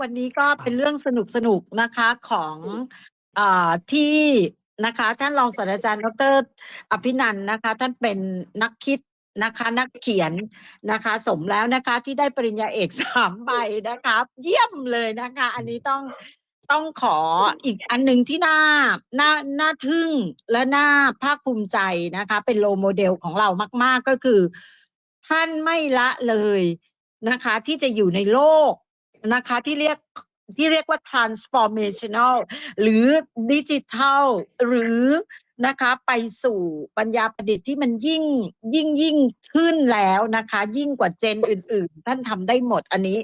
วันนี้ก็เป็นเรื่องสนุกสนุกๆนะคะของอาที่นะคะ ท่านรองศาสตราจารย์ดรอภินันท์นะคะ ท่านเป็นนักคิดนะคะ นักเขียนนะคะ สมแล้วนะคะ ที่ได้ปริญญาเอกสามใบนะคะเยี่ยมเลยนะคะ อันนี้ต้องต้องขออีกอันหนึ่งที่น่าน่าน่าทึ่งและน่าภาคภูมิใจนะคะ เป็นโลโมเดลของเรามาก ๆ ก็คือ ท่านไม่ละเลยนะคะ ที่จะอยู่ในโลก นะคะที่เรียกที่เรียกว่า transformational หรือดิจิทัลหรือนะคะไปสู่ปัญญาประดิษฐ์ที่มันยิ่งยิ่งยิ่งขึ้นแล้วนะคะ ยิ่งกว่าเจนอื่น ๆ ท่านทำได้หมดอันนี้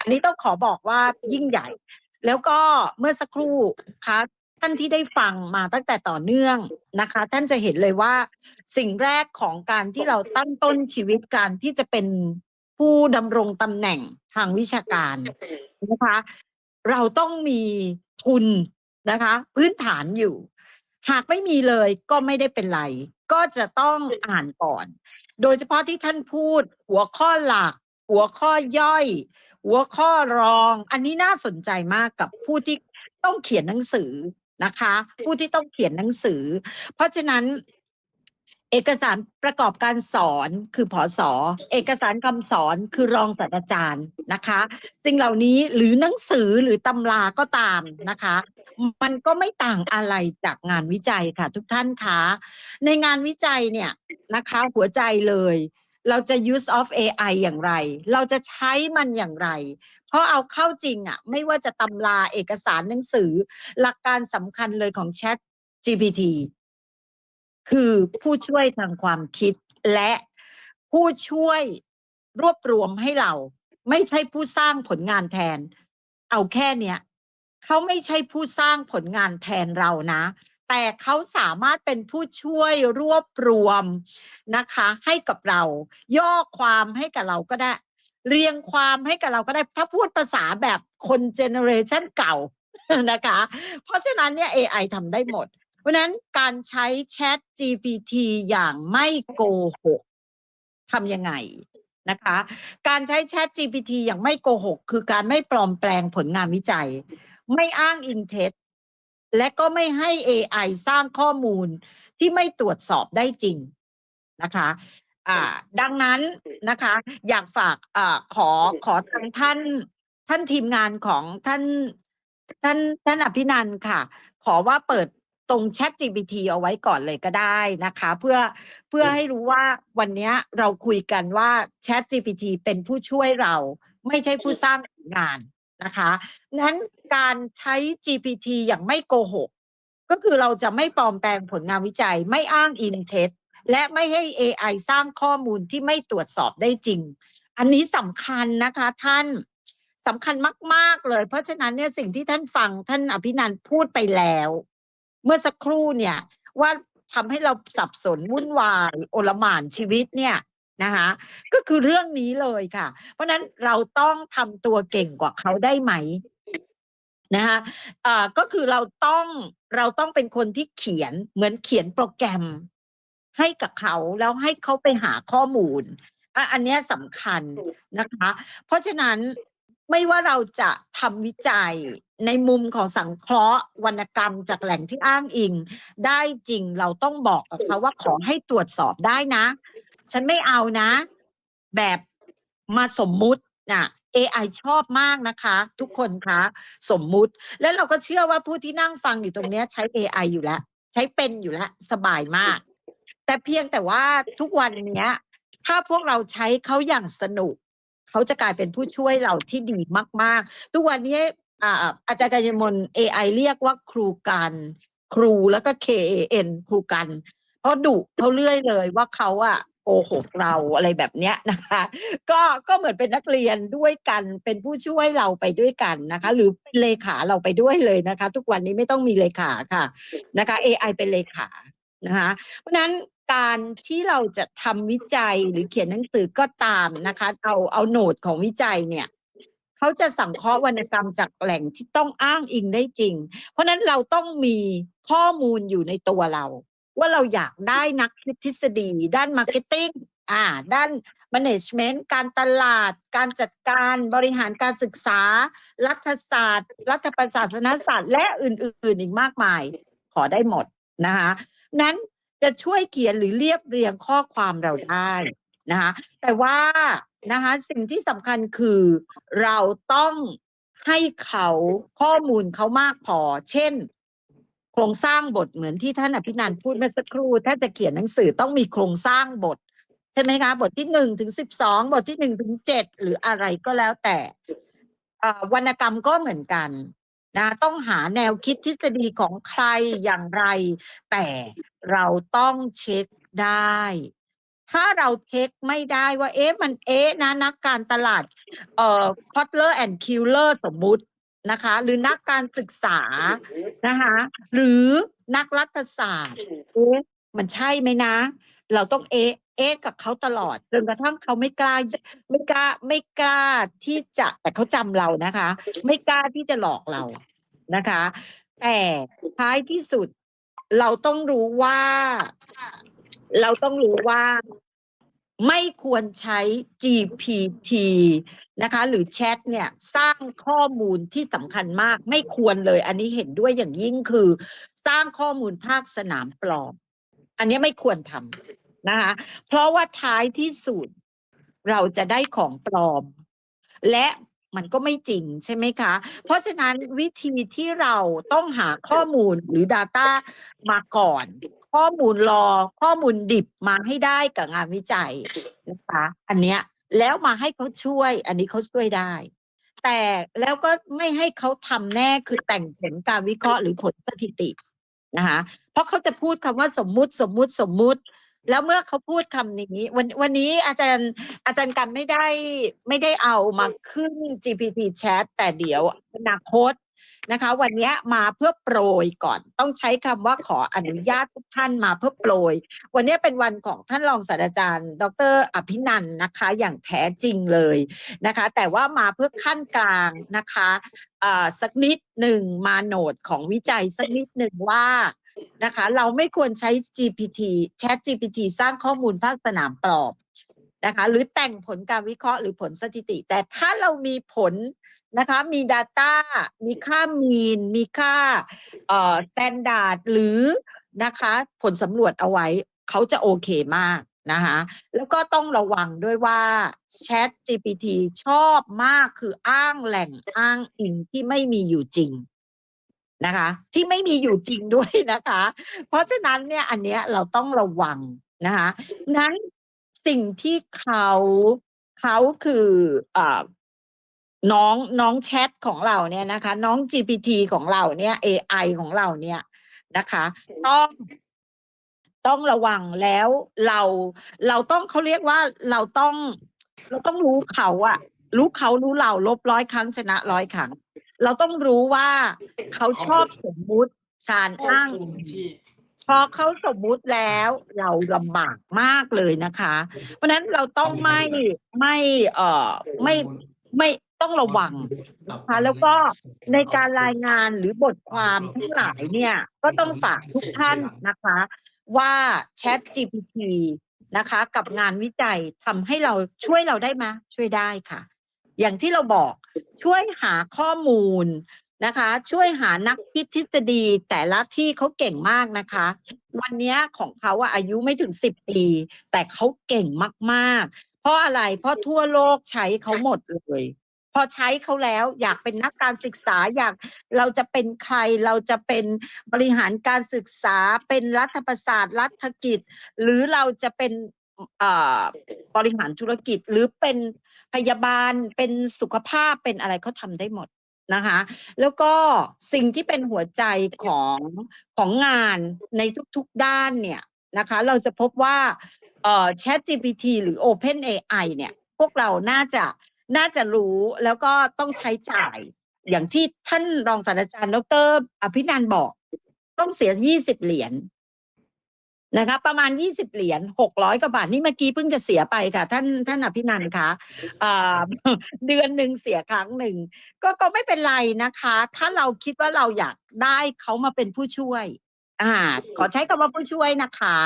อันนี้ต้องขอบอกว่ายิ่งใหญ่ แล้วก็เมื่อสักครู่คะท่านที่ได้ฟังมาตั้งแต่ต่อเนื่องนะคะ ท่านจะเห็นเลยว่าสิ่งแรกของการที่เราตั้งต้นชีวิตการที่จะเป็นผู้ดำรงตำแหน่ง ทางวิชาการนะคะ เราต้องมีทุนนะคะ พื้นฐานอยู่ หากไม่มีเลยก็ไม่ได้เป็นไร ก็จะต้องอ่านก่อน โดยเฉพาะที่ท่านพูด หัวข้อหลัก หัวข้อย่อย หัวข้อรอง อันนี้น่าสนใจมากกับผู้ที่ต้องเขียนหนังสือนะคะ ผู้ที่ต้องเขียนหนังสือ เพราะฉะนั้น เอกสารประกอบการสอนคือผอสอเอกสารคำสอนคือรองศาสตราจารย์นะคะสิ่งเหล่านี้หรือหนังสือหรือตำราก็ตามนะคะ มันก็ไม่ต่างอะไรจากงานวิจัยค่ะ ทุกท่านคะในงานวิจัยเนี่ยนะคะหัวใจเลย เราจะ use of AI อย่างไร เราจะใช้มันอย่างไร เพราะเอาเข้าจริงอะไม่ว่าจะตำราเอกสารหนังสือ หลักการสำคัญเลยของ Chat GPT คือผู้ช่วยทางความคิดและผู้ช่วยรวบรวมให้เรา ไม่ใช่ผู้สร้างผลงานแทน เอาแค่เนี้ยเขาไม่ใช่ผู้สร้างผลงานแทนเรานะ แต่เขาสามารถเป็นผู้ช่วยรวบรวมนะคะ ให้กับเรา ย่อความให้กับเราก็ได้ เรียงความให้กับเราก็ได้ถ้าพูดภาษาแบบคนเจเนอเรชันเก่านะคะ เพราะฉะนั้นเนี่ย AI ทำได้หมด เพราะนั้นการใช้ Chat GPT อย่างไม่โกหกทำยังไงนะคะ การใช้ Chat GPT อย่างไม่โกหก คือการไม่ปลอมแปลงผลงานวิจัย ไม่อ้างอิงเท็จและก็ไม่ให้ AI สร้างข้อมูลที่ไม่ตรวจสอบได้จริงนะคะดังนั้นนะคะ อยากฝากอขอขอทางท่านท่านทีมงานของท่านท่านท่านอภินันค่ะ ขอว่าเปิด ตรง Chat GPT เอาไว้ก่อนเลยก็ได้นะคะ เพื่อเพื่อให้รู้ว่าวันเนี้ยเราคุยกันว่า Chat GPT เป็นผู้ช่วยเรา ไม่ใช่ผู้สร้างผลงานนะคะนั้นการใช้ GPT อย่างไม่โกหก ก็คือเราจะไม่ปลอมแปลงผลงานวิจัย ไม่อ้างอินเท็จและไม่ให้ AI สร้างข้อมูลที่ไม่ตรวจสอบได้จริง อันนี้สำคัญนะคะท่านสำคัญมาก ๆ เลย เพราะฉะนั้นเนี่ยสิ่งที่ท่านฟังท่านอภินันท์พูดไปแล้ว เมื่อสักครู่เนี่ยว่าทำให้เราสับสนวุ่นวายโอลหม่านชีวิตเนี่ยนะคะก็คือเรื่องนี้เลยค่ะ เพราะนั้นเราต้องทำตัวเก่งกว่าเขาได้ไหมนะคะอ่าก็คือเราต้องเราต้องเป็นคนที่เขียนเหมือนเขียนโปรแกรมให้กับเขาแล้วให้เขาไปหาข้อมูลอะอันนี้สำคัญนะคะ เพราะฉะนั้น ไม่ว่าเราจะทำวิจัยในมุมของสังเคราะห์วรรณกรรมจากแหล่งที่อ้างอิง ได้จริงเราต้องบอกกับเขาว่าขอให้ตรวจสอบได้นะ ฉันไม่เอานะ แบบมาสมมุติน่ะ AI ชอบมากนะคะ ทุกคนคะ สมมุติ แล้วเราก็เชื่อว่าผู้ที่นั่งฟังอยู่ตรงนี้ใช้ AI อยู่แล้ว ใช้เป็นอยู่แล้ว สบายมาก แต่เพียงแต่ว่าทุกวันนี้ถ้าพวกเราใช้เขาอย่างสนุก เขาจะกลายเป็นผู้ช่วยเราที่ดีมาก ๆ ทุกวันนี้อาอาจารย์กายมล AI เรียกว่าครูกันครูแล้วก็ KAN ครูกัน เพราะดุเขาเรื่อยเลยว่าเขาอะโกหกเราอะไรแบบเนี้ยนะคะ ก็ก็เหมือนเป็นนักเรียนด้วยกันเป็นผู้ช่วยเราไปด้วยกันนะคะ หรือเป็นเลขาเราไปด้วยเลยนะคะ ทุกวันนี้ไม่ต้องมีเลขาค่ะนะคะ AI เป็นเลขานะคะ เพราะฉะนั้น การที่เราจะทำวิจัยหรือเขียนหนังสือก็ตามนะคะ เอาเอาโหนดของวิจัยเนี่ยเขาจะสังเคราะห์วรรณกรรมจากแหล่งที่ต้องอ้างอิงได้จริง เพราะฉะนั้นเราต้องมีข้อมูลอยู่ในตัวเรา ว่าเราอยากได้นักคิดทฤษฎี ด้านมาร์เก็ตติ้งอ่า ด้าน management การตลาด การจัดการบริหารการศึกษา รัฐศาสตร์ รัฐประศาสนศาสตร์ และอื่น ๆ อีกมากมาย ขอได้หมดนะคะนั้น จะช่วยเขียนหรือเรียบเรียงข้อความเราได้นะคะแต่ว่านะคะสิ่งที่สำคัญคือเราต้องให้เขาข้อมูลเขามากพอ เช่น โครงสร้างบทเหมือนที่ท่านอภินันท์พูดเมื่อสักครู่ ถ้าจะเขียนหนังสือต้องมีโครงสร้างบท ใช่ไหมคะ บทที่หนึ่งถึงสิบสองบทที่หนึ่งถึงเจ็ดหรืออะไรก็แล้วแต่อ่าวรรณกรรมก็เหมือนกัน นะต้องหาแนวคิดทฤษฎีของใครอย่างไร แต่เราต้องเช็คได้ ถ้าเราเช็คไม่ได้ว่าเอ๊ะมันเอ๊ะนะนักการตลาดเอ่อ Kotler and Killer สมมุตินะคะ หรือนักการศึกษานะคะหรือนักรัฐศาสตร์เอ๊ะมันใช่ไหมนะ เราต้องเอ๊ะ เอ๊ะกับเขาตลอดจนกระทั่งเขาไม่กล้าไม่กล้าไม่กล้าที่จะแต่เขาจำเรานะคะ ไม่กล้าที่จะหลอกเรานะคะ แต่ท้ายที่สุดเราต้องรู้ว่า เราต้องรู้ว่าไม่ควรใช้ GPT นะคะ หรือแชทเนี่ยสร้างข้อมูลที่สำคัญมาก ไม่ควรเลย อันนี้เห็นด้วยอย่างยิ่งคือ สร้างข้อมูลภาคสนามปลอม อันนี้ไม่ควรทำ นะคะเพราะว่าท้ายที่สุดเราจะได้ของปลอม และมันก็ไม่จริงใช่ไหมคะ เพราะฉะนั้นวิธีที่เราต้องหาข้อมูลหรือ Data มาก่อน ข้อมูลรอข้อมูลดิบมาให้ได้กับงานวิจัยนะคะ อันเนี้ยแล้วมาให้เขาช่วย อันนี้เขาช่วยได้ แต่แล้วก็ไม่ให้เขาทำแน่คือแต่งผลการวิเคราะห์หรือผลสถิตินะคะเพราะเขาจะพูดคำว่าสมมุติสมมุติสมมุติ แล้วเมื่อเขาพูดคำนี้ วันวันนี้อาจารย์อาจารย์กันไม่ได้ไม่ได้เอามาขึ้น GPT Chat แต่เดี๋ยวอนาคตนะคะ วันนี้มาเพื่อโปรยก่อน ต้องใช้คำว่าขออนุญาตทุกท่านมาเพื่อโปรย วันนี้เป็นวันของท่านรองศาสตราจารย์ ดร อภินันท์นะคะ อย่างแท้จริงเลยนะคะ แต่ว่ามาเพื่อขั้นกลางนะคะอ่าสักนิดหนึ่งมาโนดของวิจัยสักนิดหนึ่งว่า นะคะ เราไม่ควรใช้ GPT Chat GPT สร้างข้อมูลภาคสนามปลอมนะคะหรือแต่งผลการวิเคราะห์หรือผลสถิติ แต่ถ้าเรามีผลนะคะมี Data มีค่ามีน มีค่าเอ่อ standard หรือนะคะผลสำรวจเอาไว้เขาจะโอเคมากนะคะแล้วก็ต้องระวังด้วยว่า Chat GPT ชอบมากคืออ้างแหล่งอ้างอิงที่ไม่มีอยู่จริง นะคะ ที่ไม่มีอยู่จริงด้วยนะคะ เพราะฉะนั้นเนี่ยอันเนี้ยเราต้องระวังนะคะนั้นสิ่งที่เขาเขาคืออ่าน้องน้องแชทของเราเนี่ยนะคะ น้อง GPT ของเราเนี่ย AI ของเราเนี่ยนะคะ ต้องต้องระวังแล้วเราเราต้องเขาเรียกว่าเราต้อง เราต้องรู้เขาอะรู้เขารู้เราลบร้อยครั้งชนะร้อยครั้ง เราต้องรู้ว่าเขาชอบสมมุติการอ้างพอเขาสมมุติแล้วเราลำบากมากเลยนะคะ เพราะฉะนั้นเราต้องไม่ไม่เอ่อไม่ไม่ต้องระวังนะคะแล้วก็ในการรายงานหรือบทความทั้งหลายเนี่ยก็ต้องฝากทุกท่านนะคะ ว่า Chat GPT นะคะ กับงานวิจัยทำให้เราช่วยเราได้ไหมช่วยได้ค่ะ อย่างที่เราบอกช่วยหาข้อมูลนะคะ ช่วยหานักคิดทฤษฎีแต่ละที่เขาเก่งมากนะคะ วันนี้ของเขาอะอายุไม่ถึงสิบปี แต่เขาเก่งมากๆ เพราะอะไรเพราะทั่วโลกใช้เขาหมดเลย พอใช้เขาแล้วอยากเป็นนักการศึกษาอยากเราจะเป็นใครเราจะเป็นบริหารการศึกษาเป็นรัฐประศาสตร์รัฐกิจ หรือเราจะเป็น บริหารธุรกิจหรือเป็นพยาบาลเป็นสุขภาพเป็นอะไรเขาทำได้หมดนะคะ แล้วก็สิ่งที่เป็นหัวใจของของงานในทุกๆด้านเนี่ยนะคะ เราจะพบว่าเอ่อ ChatGPT หรือ OpenAI เนี่ย พวกเราน่าจะน่าจะรู้แล้วก็ต้องใช้จ่าย อย่างที่ท่านรองศาสตราจารย์ดรอภินันท์บอก ต้องเสีย 20 เหรียญ นะคะประมาณ 20 เหรียญ600กว่าบาทนี่เมื่อกี้เพิ่งจะเสียไปค่ะ ท่านท่านอภินันท์คะอ่าเดือนหนึ่งเสียครั้งหนึ่งก็ก็ไม่เป็นไรนะคะ ถ้าเราคิดว่าเราอยากได้เขามาเป็นผู้ช่วย อ่า ขอใช้คำว่าผู้ช่วยนะคะ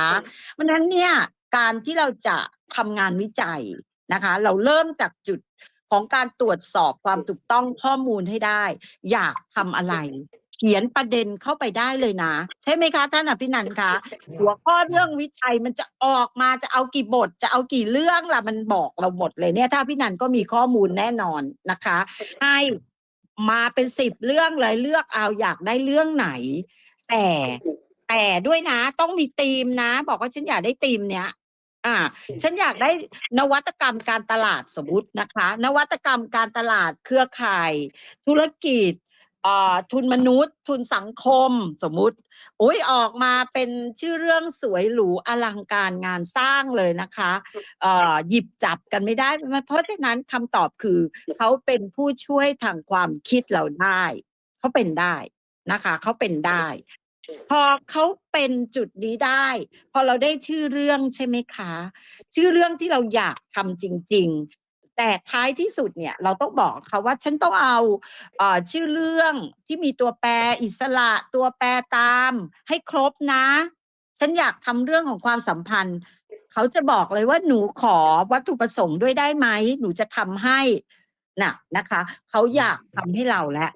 เพราะฉะนั้นเนี่ยการที่เราจะทำงานวิจัยนะคะ เราเริ่มจากจุดของการตรวจสอบความถูกต้องข้อมูลให้ได้ อยากทำอะไร ขียนประเด็นเข้าไปได้เลยนะใช่ไหมคะท่านอภินันท์คะหัวข้อเรื่องวิจัยมันจะออกมาจะเอากี่บท จะเอากี่เรื่องล่ะมันบอกเราหมดเลยเนี่ย ถ้าพี่นันก็มีข้อมูลแน่นอนนะคะ ให้มาเป็นสิบเรื่องเลยเลือกเอาอยากได้เรื่องไหน แต่แต่ด้วยนะ ต้องมีธีมนะ บอกว่าฉันอยากได้ธีมเนี้ยอ่า ฉันอยากได้นวัตกรรมการตลาดสมมตินะคะ นวัตกรรมการตลาดเครือข่าย ธุรกิจเอ่อ ทุนมนุษย์ ทุนสังคมสมมุติโอ้ยออกมาเป็นชื่อเรื่องสวยหรูอลังการงานสร้างเลยนะคะอ่อหยิบจับกันไม่ได้ เพราะฉะนั้นคำตอบคือเขาเป็นผู้ช่วยทางความคิดเราได้เขาเป็นได้นะคะเขาเป็นได้ พอเขาเป็นจุดนี้ได้ พอเราได้ชื่อเรื่องใช่ไหมคะ ชื่อเรื่องที่เราอยากทำจริงๆ แต่ท้ายที่สุดเนี่ยเราต้องบอกเขาว่าฉันต้องเอาเอ่อชื่อเรื่องที่มีตัวแปรอิสระตัวแปรตาม ให้ครบนะ ฉันอยากทำเรื่องของความสัมพันธ์ เขาจะบอกเลยว่าหนูขอวัตถุประสงค์ด้วยได้ไหมหนูจะทำให้น่ะนะคะ เขาอยากทำให้เราแล้ว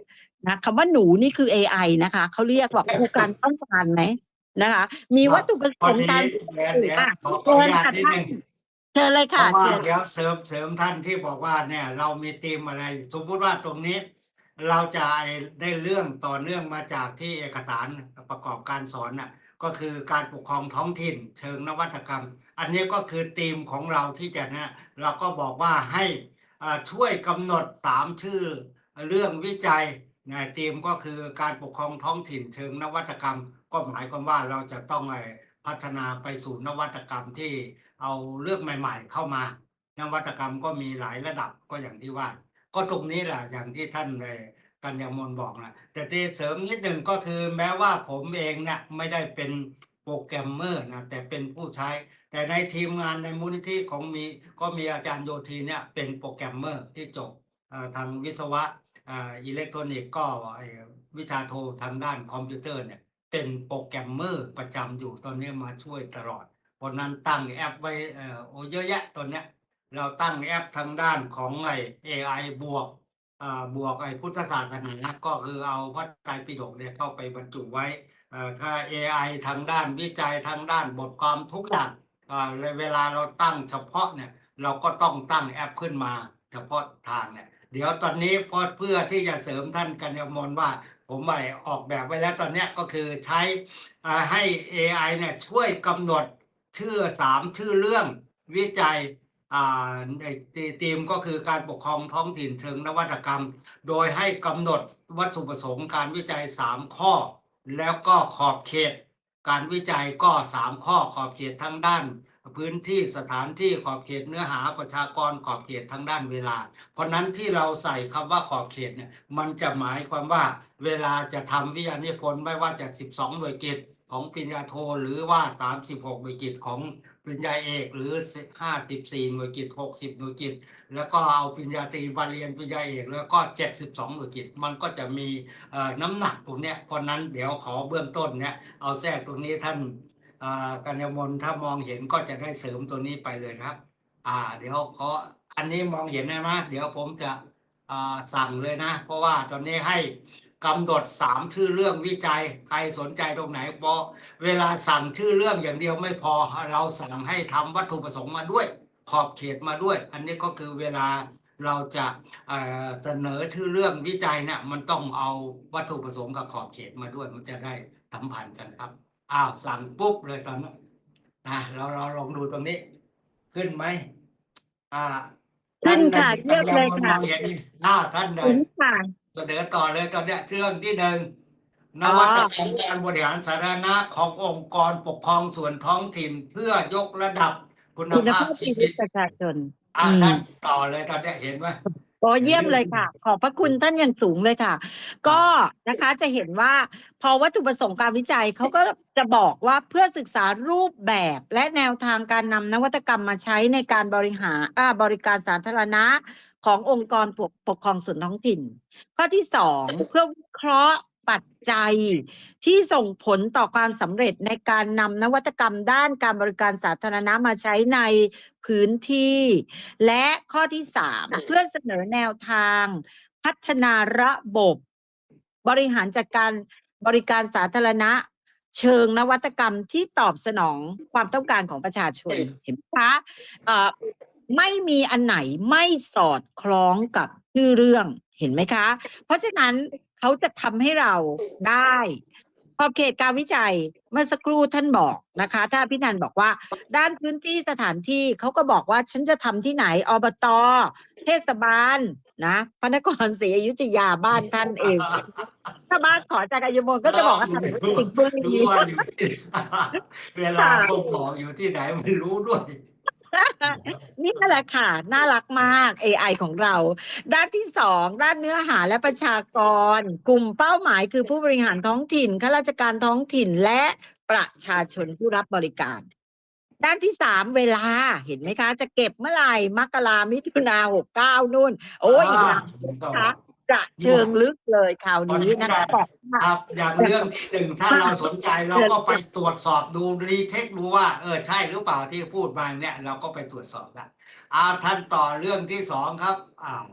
นะคำว่าหนูนี่คือ AI นะคะเขาเรียกว่าครูการต้องการไหมนะคะ มีวัตถุประสพองค์ดีการเดี๋ยวเดี๋ยวอะขอขออนุญาตนิดนึงเชิญเลยเพค่ะ ราะว่าเชิญ เดี๋ยวเสริมเสริมท่านที่บอกว่าเนี่ย เรามีธีมอะไร สมมุติว่าตรงนี้ เราจะได้เรื่องต่อเนื่องมาจากที่เอกสารประกอบการสอนน่ะก็คือการปกครองท้องถิ่น เชิงนวัตกรรม อันนี้ก็คือธีมของเราที่จะเนี่ยเราก็บอกว่าให้อ่าช่วยกำหนดสามชื่อ เรื่องวิจัยนะธีมก็คือการปกครองท้องถิ่น เชิงนวัตกรรม ก็หมายความว่าเราจะต้องไอ้พัฒนาไปสู่นวัตกรรมที่ เอาเรื่องใหม่ ๆ เข้ามานวัตกรรมก็มีหลายระดับก็อย่างที่ว่า ก็ตรงนี้แหละอย่างที่ท่านเอ่อกัญญามนบอกนะแต่ที่เสริมนิดหนึ่งก็คือแม้ว่าผมเองเนี่ยไม่ได้เป็นโปรแกรมเมอร์นะแต่เป็นผู้ใช้ แต่ในทีมงานในมูลนิธิของมีก็มีอาจารย์โยธีเนี่ยเป็นโปรแกรมเมอร์ที่จบทางวิศวะอิเล็กทรอนิกส์ก็วิชาโททางด้านคอมพิวเตอร์เนี่ยเป็นโปรแกรมเมอร์ประจำอยู่ตอนนี้มาช่วยตลอด เพราะนั้นตั้งแอปไว้เอ่อโอ้เยอะแยะตอนเนี้ย เราตั้งแอปทางด้านของไอ้ AI บวกบวกไอพุทธศาสนาก็คือเอาพระไตรปิฎกเนี่ยเข้าไปบรรจุไว้ถ้า AI ทางด้านวิจัยทางด้านบทความทุกอย่างเวลาเราตั้งเฉพาะเนี่ย เราก็ต้องตั้งแอปขึ้นมา เฉพาะทางเนี่ย เดี๋ยวตอนนี้พอเพื่อที่จะเสริมท่านกัญญมนว่า ผมไปออกแบบไว้แล้วตอนเนี้ยก็คือใช้ให้ AI เนี่ยช่วยกำหนด ชื่อสามชื่อเรื่องวิจัยอ่าในธีมก็คือการปกครองท้องถิ่นเชิงนวัตกรรม โดยให้กำหนดวัตถุประสงค์การวิจัย 3 ข้อ แล้วก็ขอบเขต การวิจัยก็ 3 ข้อขอบเขตทั้งด้าน พื้นที่สถานที่ขอบเขตเนื้อหาประชากรขอบเขตทั้งด้านเวลา เพราะนั้นที่เราใส่คำว่าขอบเขตเนี่ยมันจะหมายความว่าเวลาจะทำวิทยานิพนธ์ไม่ว่าจะ 12 หน่วยกิจ ของปริญญาโทหรือว่า 36 หน่วยกิจของปริญญาเอกหรือห้าสิบสี่หน่วยกิจหกสิบหน่วยกิจแล้วก็เอาปริญญาตรีมาเรียนปริญญาเอกแล้วก็เจ็ดสิบสองหน่วยกิจมันก็จะมีน้ำหนักตรงเนี้ยเพราะนั้นเดี๋ยวขอเบื้องต้นเนี้ยเอาแทรกตรงนี้ท่านกัญญมนถ้ามองเห็นก็จะได้เสริมตัวนี้ไปเลยครับ อ่า เดี๋ยวขออันนี้มองเห็นไหมเดี๋ยวผมจะสั่งเลยนะ เพราะว่าตอนนี้ให้ กำหนดสามชื่อเรื่องวิจัย ใครสนใจตรงไหนบอกเวลาสั่งชื่อเรื่องอย่างเดียวไม่พอ เราสั่งให้ทำวัตถุประสงค์มาด้วย ขอบเขตมาด้วย อันนี้ก็คือเวลาเราจะเอ่อเสนอชื่อเรื่องวิจัยเนี่ยมันต้องเอาวัตถุประสงค์กับขอบเขตมาด้วย มันจะได้สัมพันธ์กันครับอ้าวสั่งปุ๊บเลยตอนนั้นนะเราเราลองดูตรงนี้ ขึ้นไหมอ่าขึ้นค่ะท่านเลือกเลยค่ะมองเห็นนี่อ้าวท่านใดถึงค่ะ เสนอต่อเลยตอนเนี้ยเรื่องที่หนึ่งนอ๋อวัตกรรมการบริหารสาธารณะขององค์กรปกครองส่วนท้องถิ่นเพื่อยกระดับคุณคุณภาภาพพชีชีวิวิตตประชาชนอะอืมท่านต่อเลยตอนเนี้ยเห็นไหม โอ้เยี่ยมเลยค่ะ ขอบพระคุณท่านอย่างสูงเลยค่ะ ก็นะคะจะเห็นว่าพอวัตถุประสงค์การวิจัยเขาก็จะบอกว่าเพื่อศึกษารูปแบบและแนวทางการนำนวัตกรรมมาใช้ในการบริหารอ่าบริการสาธารณะขององค์กรปกปกครองส่วนท้องถิ่น ข้อที่สองเพื่อวิเคราะห์ ปัจจัยที่ส่งผลต่อความสำเร็จในการนำนวัตกรรมด้านการบริการสาธารณะมาใช้ในพื้นที่ และข้อที่สามเพื่อเสนอแนวทาง พัฒนาระบบ บริหารจัดการบริการสาธารณะ เชิงนวัตกรรมที่ตอบสนองความต้องการของประชาชนเห็นไหมคะเอ่อ ไม่มีอันไหนไม่สอดคล้องกับชื่อเรื่องเห็นไหมคะ เพราะฉะนั้นเขาจะทำให้เราได้ขอบเขตการวิจัยเมื่อสักครู่ท่านบอกนะคะ ถ้าพี่นันบอกว่า ด้านพื้นที่สถานที่เขาก็บอกว่าฉันจะทำที่ไหนอบตเทศบาลนะพระนครศรีอยุธยาบ้านท่านเอง ถ้าบ้านขอจากอายุมนก็จะบอกว่าทำสิ่งพวกรู้นี้ว่าอยู่ที่ เวลาผมบอกอยู่ที่ไหนไม่รู้ด้วย นี่แหละค่ะ น่ารักมาก AI ของเรา ด้านที่สองด้านเนื้อหาและประชากร กลุ่มเป้าหมายคือผู้บริหารท้องถิ่นข้าราชการท้องถิ่นและประชาชนผู้รับบริการ ด้านที่สามเวลาเห็นไหมคะ จะเก็บเมื่อไหร่มกรามิถุนาหกเก้านู่น โอ้ยอีกนานนะคะ จะเชิงลึกเลยคราวนี้นะคะบอกว่าครับ อย่างเรื่องที่หนึ่งถ้าเราสนใจเราก็ไปตรวจสอบดูรีเทคดูว่า เออใช่หรือเปล่าที่พูดมาเนี่ย เราก็ไปตรวจสอบได้อาท่านต่อเรื่องที่สองครับอ้าว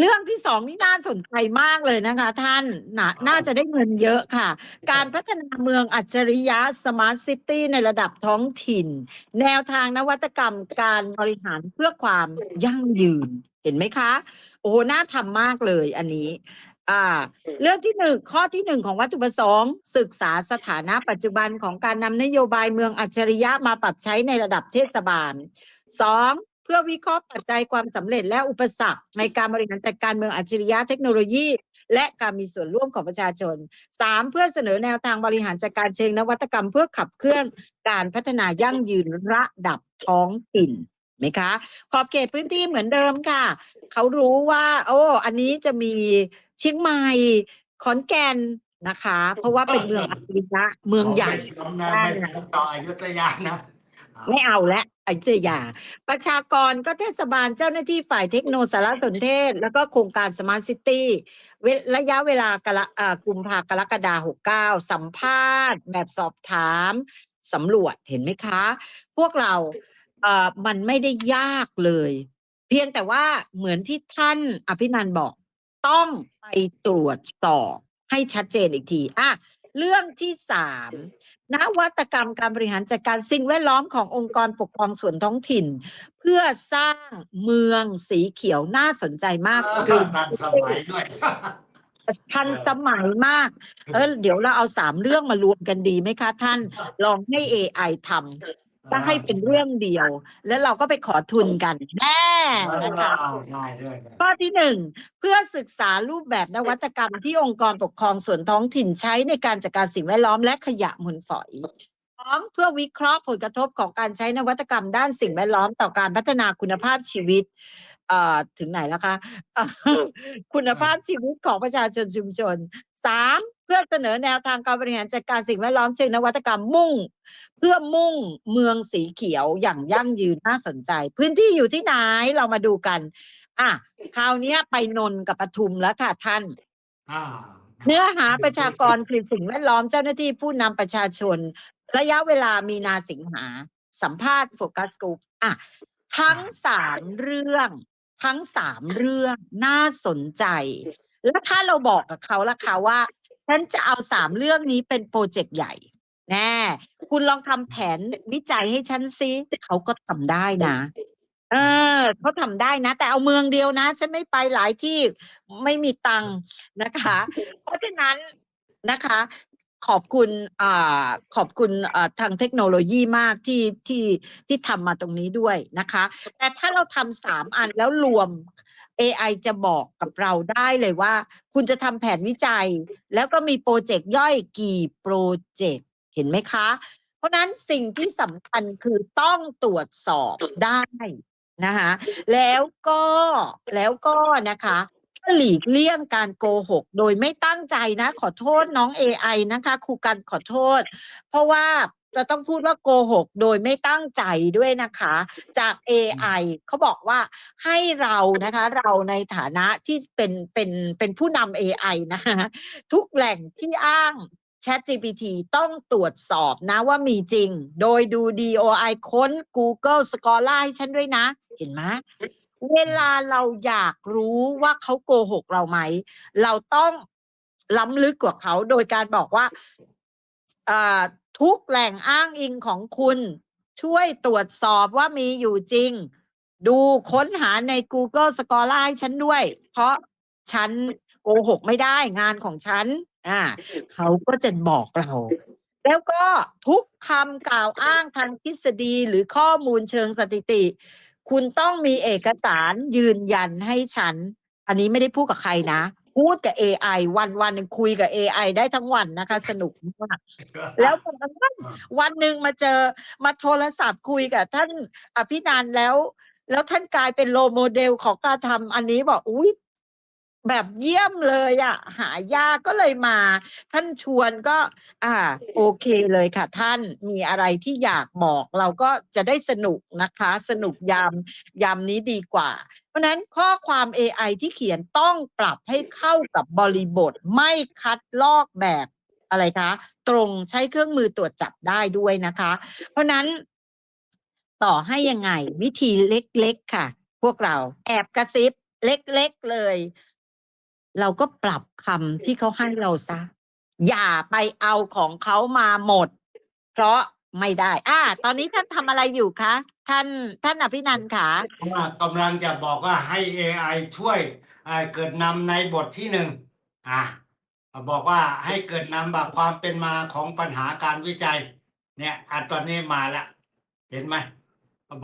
เรื่องที่สองนี่น่าสนใจมากเลยนะคะ ท่านนาน่าจะได้เงินเยอะค่ะ การพัฒนาเมืองอัจฉริยะสมาร์ทซิตี้ในระดับท้องถิ่น แนวทางนวัตกรรมการบริหารเพื่อความยั่งยืน เห็นไหมคะ โอ้โหน่าทำมากเลยอันนี้ อ่า เรื่องที่หนึ่งข้อที่หนึ่งของวัตถุประสงค์ ศึกษาสถานะปัจจุบันของการนำนโยบายเมืองอัจฉริยะมาปรับใช้ในระดับเทศบาลสองเพื่อวิเคราะห์ปัจจัยความสำเร็จและอุปสรรคในการบริหารจัดการเมืองอัจฉริยะเทคโนโลยี และการมีส่วนร่วมของประชาชนสามเพื่อเสนอแนวทางบริหารจัดการเชิงนวัตกรรม เพื่อขับเคลื่อนการพัฒนายั่งยืนระดับท้องถิ่น ไหมคะขอบเขตพื้นที่เหมือนเดิมค่ะ เขารู้ว่า โอ้อันนี้จะมีเชียงใหม่ขอนแก่นนะคะ เพราะว่าเป็นเมืองอัจฉริยะเมืองใหญ่ไม่ซ้ำนะไม่ซ้ำต่ออยุธยานะ ไม่เอาและอยุธยา ประชากรก็เทศบาลเจ้าหน้าที่ฝ่ายเทคโนสารสนเทศ แล้วก็โครงการสมาร์ทซิตี้ระยะเวลากรเอ่อกุมภากรกฎาหกเก้าสัมภาษณ์ แบบสอบถามสำรวจเห็นไหมคะ พวกเรา อ่อมันไม่ได้ยากเลย เพียงแต่ว่าเหมือนที่ท่านอภินันท์บอก ต้องไปตรวจสอบให้ชัดเจนอีกทีอะเรื่องที่สามนวัตกรรมการบริหารจัดการสิ่งแวดล้อมขององค์กรปกครองส่วนท้องถิ่น เพื่อสร้างเมืองสีเขียวน่าสนใจมากเออคือทันสมัยด้วยทันสมัยมาก เออเดี๋ยวเราเอาสามเรื่องมารวมกันดีไหมคะท่าน ลองให้ AI ทำ ก็ให้เป็นเรื่องเดียว แล้วเราก็ไปขอทุนกันแน่นะคะ ได้ด้วยข้อที่หนึ่งเพื่อศึกษารูปแบบนวัตกรรมที่องค์กรปกครองส่วนท้องถิ่นใช้ในการจัดการสิ่งแวดล้อมและขยะมูลฝอยสองเพื่อวิเคราะห์ผลกระทบของการใช้นวัตกรรมด้านสิ่งแวดล้อมต่อการพัฒนาคุณภาพชีวิตเอ่อถึงไหนแล้วคะอะคุณภาพชีวิตของประชาชนชุมชนสาม เพื่อเสนอแนวทางการบริหารจัดการสิ่งแวดล้อมเชิงนวัตกรรมมุ่ง เพื่อมุ่งเมืองสีเขียวอย่างยั่งยืนน่าสนใจ พื้นที่อยู่ที่ไหนเรามาดูกัน อะคราวเนี้ยไปนนท์กับปทุมแล้วค่ะท่านอ่าเนื้อหาประชากรคือสิ่งแวดล้อมเจ้าหน้าที่ผู้นำประชาชน ระยะเวลามีนาสิงหา สัมภาษณ์โฟกัสกลุ่มอะทั้งสามเรื่อง ทั้งสามเรื่องน่าสนใจ แล้วถ้าเราบอกกับเขาละค่ะว่า ฉันจะเอาสามเรื่องนี้เป็นโปรเจกต์ใหญ่ แน่ คุณลองทำแผนวิจัยให้ฉันซิเขาก็ทำได้นะ เออเขาทำได้นะ แต่เอาเมืองเดียวนะ ฉันไม่ไปหลายที่ไม่มีตังค์นะคะ เพราะฉะนั้นนะคะ ขอบคุณอขอบคุณทางเทคโนโลยีมากที่ที่ที่ทำมาตรงนี้ด้วยนะคะ แต่ถ้าเราทำสามอันแล้วรวม AI จะบอกกับเราได้เลยว่า คุณจะทำแผนวิจัย แล้วก็มีโปรเจกต์ย่อยกี่โปรเจกต์เห็นไหมคะ เพราะนั้นสิ่งที่สำคัญคือต้องตรวจสอบได้นะคะแล้วก็แล้วก็นะคะ หลีกเลี่ยงการโกหก โดยไม่ตั้งใจนะ ขอโทษน้อง AI นะคะครูกันขอโทษ เพราะว่าจะต้องพูดว่าโกหกโดยไม่ตั้งใจด้วยนะคะ จาก AI เขาบอกว่าให้เรานะคะ เราในฐานะที่เป็นเป็นเป็นผู้นำ AI นะคะทุกแหล่งที่อ้าง ChatGPT ต้องตรวจสอบนะว่ามีจริง โดยดู DOI ค้น Google Scholar ให้ฉันด้วยนะ เห็นไหม เวลาเราอยากรู้ว่าเขาโกหกเราไหม เราต้องล้ำลึกกว่าเขาโดยการบอกว่าทุกแหล่งอ้างอิงของคุณช่วยตรวจสอบว่ามีอยู่จริง ดูค้นหาใน Google Scholar ให้ฉันด้วย เพราะฉันโกหกไม่ได้งานของฉันอ่าเขาก็จะบอกเรา แล้วก็ทุกคำกล่าวอ้างทางทฤษฎีหรือข้อมูลเชิงสถิติ คุณต้องมีเอกสารยืนยันให้ฉัน อันนี้ไม่ได้พูดกับใครนะ พูดกับ AI วันวันหนึ่งคุยกับ AI ได้ทั้งวันนะคะ สนุกมาก แล้วบังเอิญวันหนึ่งมาเจอมาโทรศัพท์คุยกับท่านอภินันท์แล้ว แล้วท่านกลายเป็นโลโมเดลของการทำอันนี้บอกอุ้ย แบบเยี่ยมเลยอะ่ะ หายากก็เลยมา ท่านชวนก็ อ่า โอเคเลยค่ะ ท่านมีอะไรที่อยากบอก เราก็จะได้สนุกนะคะ สนุกยามยามนี้ดีกว่า เพราะนั้นข้อความ AI ที่เขียนต้องปรับให้เข้ากับบริบทไม่คัดลอกแบบอะไรคะ ตรงใช้เครื่องมือตรวจจับได้ด้วยนะคะ เพราะนั้นต่อให้ยังไงวิธีเล็กๆค่ะ พวกเราแอบกระซิบเล็กๆเลย เราก็ปรับคำที่เขาให้เราซะ อย่าไปเอาของเขามาหมด เพราะไม่ได้ อ่า ตอนนี้ท่านทำอะไรอยู่คะ ท่านท่านอภินันท์คะว่ากำลังจะบอกว่าให้ AI ช่วยเอ่อเกิดนำในบทที่หนึ่งอะบอกว่าให้เกิดนำแบบความเป็นมาของปัญหาการวิจัย เนี่ยอันตอนนี้มาแล้วเห็นไหม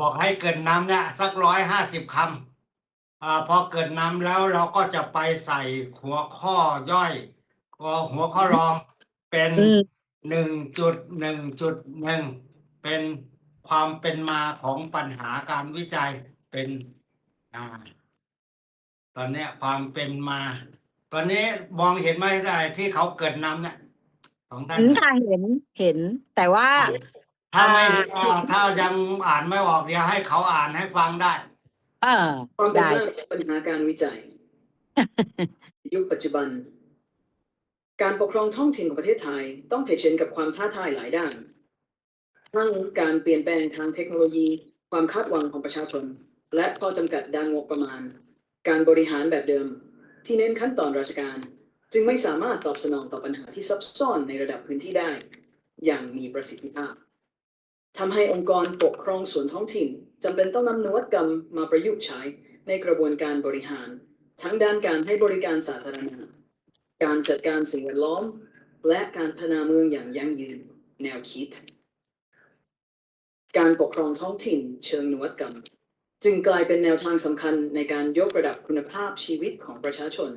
บอกให้เกิดนำเนี่ยสักร้อยห้าสิบคำ อ่าพอเกิดนำแล้วเราก็จะไปใส่หัวข้อย่อยหัวข้อรองเป็นอืมหนึ่งจุดหนึ่งจุดหนึ่งเป็นความเป็นมาของปัญหาการวิจัยเป็นอ่าตอนเนี้ยความเป็นมา ตอนนี้มองเห็นไหมไอ้ที่เขาเกิดนำเนี่ยของท่านเห็นค่ะเห็นเห็น แต่ว่า ถ้าไม่อ่าอ่าถ้ายังอ่านไม่ออกเดี๋ยวให้เขาอ่านให้ฟังได้ เออความเป็นได้ มาของปัญหาการวิจัย ยุคปัจจุบัน การปกครองท้องถิ่นของประเทศไทย ต้องเผชิญกับความท้าทายหลายด้านทั้งการเปลี่ยนแปลงทางเทคโนโลยี ความคาดหวังของประชาชน และข้อจำกัดด้านงบประมาณ การบริหารแบบเดิม ที่เน้นขั้นตอนราชการ จึงไม่สามารถตอบสนองต่อปัญหาที่ซับซ้อนในระดับพื้นที่ได้ อย่างมีประสิทธิภาพ ทำให้องค์กรปกครองส่วนท้องถิ่นจำเป็นต้องนำนวัตกรรมมาประยุกต์ใช้ในกระบวนการบริหาร ทั้งด้านการให้บริการสาธารณะ การจัดการสิ่งแวดล้อม และการพัฒนาเมืองอย่างยั่งยืน แนวคิด การปกครองท้องถิ่นเชิงนวัตกรรม จึงกลายเป็นแนวทางสำคัญในการยกระดับคุณภาพชีวิตของประชาชน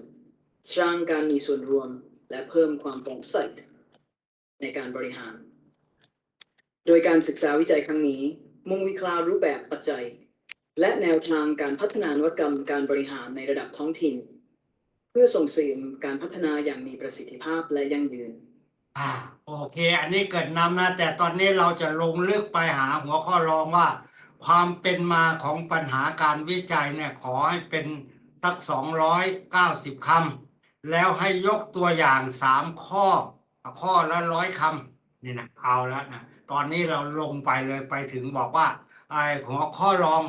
สร้างการมีส่วนรวมและเพิ่มความโปร่งใสในการบริหาร โดยการศึกษาวิจัยครั้งนี้ มุ่งวิเคราะห์รูปแบบปัจจัย และแนวทางการพัฒนานวัตกรรมการบริหารในระดับท้องถิ่น เพื่อส่งเสริมการพัฒนาอย่างมีประสิทธิภาพและยั่งยืน อ่าโอเค อันนี้เกิดนำนะ แต่ตอนนี้เราจะลงลึกไปหาหัวข้อรองว่า ความเป็นมาของปัญหาการวิจัยเนี่ยขอให้เป็นสักสองร้อยเก้าสิบคำ แล้วให้ยกตัวอย่างสามข้อ ข้อละร้อยคำนี่นะเอาแล้วนะ ตอนนี้เราลงไปเลยไปถึงบอกว่าไอ้หัวข้อรอง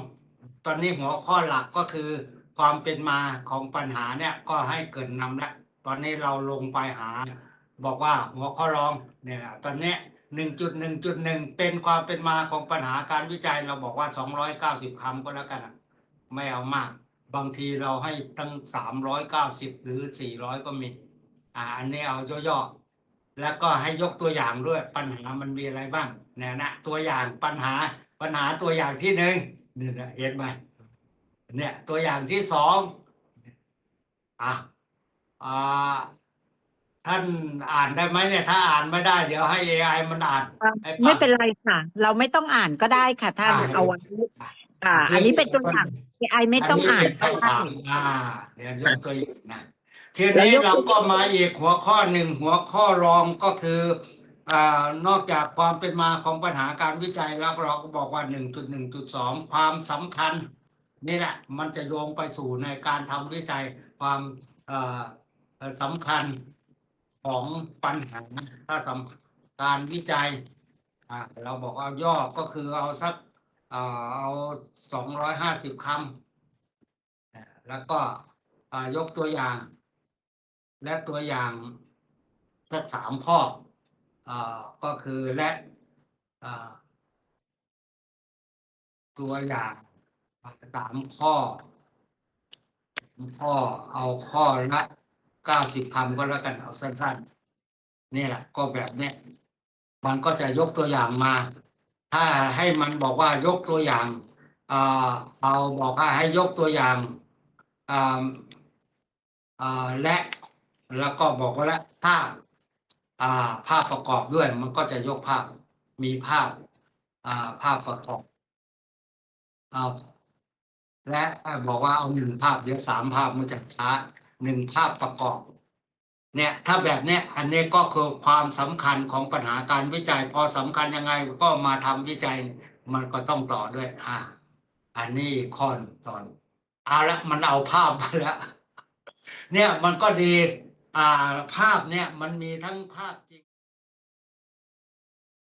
ตอนนี้หัวข้อหลักก็คือ ความเป็นมาของปัญหาเนี่ยก็ให้เกิดนำแล้วตอนนี้เราลงไปหา บอกว่าหัวข้อรองเนี่ยนะตอนนี้หนึ่งจุดหนึ่งจุดหนึ่งเป็นความเป็นมาของปัญหาการวิจัยเราบอกว่าสองร้อยเก้าสิบคำก็แล้วกันไม่เอามาก บางทีเราให้ตั้งสามร้อยเก้าสิบหรือสี่ร้อยก็มีอ่าอันนี้เอาย่อๆ แล้วก็ให้ยกตัวอย่างด้วยปัญหามันมีอะไรบ้างเนี่ยนะตัวอย่างปัญหาปัญหาตัวอย่างที่หนึ่งเนี่ยนะเห็นไหมเนี่ยตัวอย่างที่สองอะอ่าท่านอ่านได้ไหมเนี่ย ถ้าอ่านไม่ได้ เดี๋ยวให้ AI มันอ่านให้ฟังไม่เป็นไรค่ะ เราไม่ต้องอ่านก็ได้ค่ะท่านอ่าเอาไว้อ่า อันนี้เป็นตัวอย่าง AI ไม่ต้องอ่านนนี้เป็นก็ตัวอได้ย่างอ่า เดี๋ยวยกตัวอย่างนะ ทีนี้เราก็มาอีกหัวข้อหนึ่งหัวข้อรองก็คืออานอกจากความเป็นมาของปัญหาการวิจัยแล้วเราก็บอกว่า 1.1.2 ความสำคัญ นี่แหละ มันจะโยงไปสู่ในการทำวิจัยความสำคัญของปัญหาถ้าสำการวิจัยเราบอกเอาย่อก็คือเอาสักเอาสองร้อยห้าสิบคำแล้วก็ยกตัวอย่าง และตัวอย่างสักสามข้ออก็คือและตัวอย่างสามข้อข้อเอาข้อละเก้าสิบคำก็แล้วกันเอาสั้นๆนี่แหละก็แบบเนี้ยมันก็จะยกตัวอย่างมา ถ้าให้มันบอกว่ายกตัวอย่างเอาบอกว่าให้ยกตัวอย่างและ แล้วก็บอกว่าและภาอ่าภาพประกอบด้วย มันก็จะยกภาพมีภาพ อ่า ภาพประกอบเอาและบอกว่าเอาหนึ่งภาพเดี๋ยวสามภาพมันจะช้าหนึ่งภาพประกอบ เนี่ย ถ้าแบบเนี้ยอันนี้ก็คือความสำคัญของปัญหาการวิจัย พอสำคัญยังไงก็มาทำวิจัย มันก็ต้องต่อด้วย อ่า อันนี้ข้อตอนเอาละมันเอาภาพมาแล้วเนี่ยมันก็ดี ภาพเนี่ยมันมีทั้งภาพจริง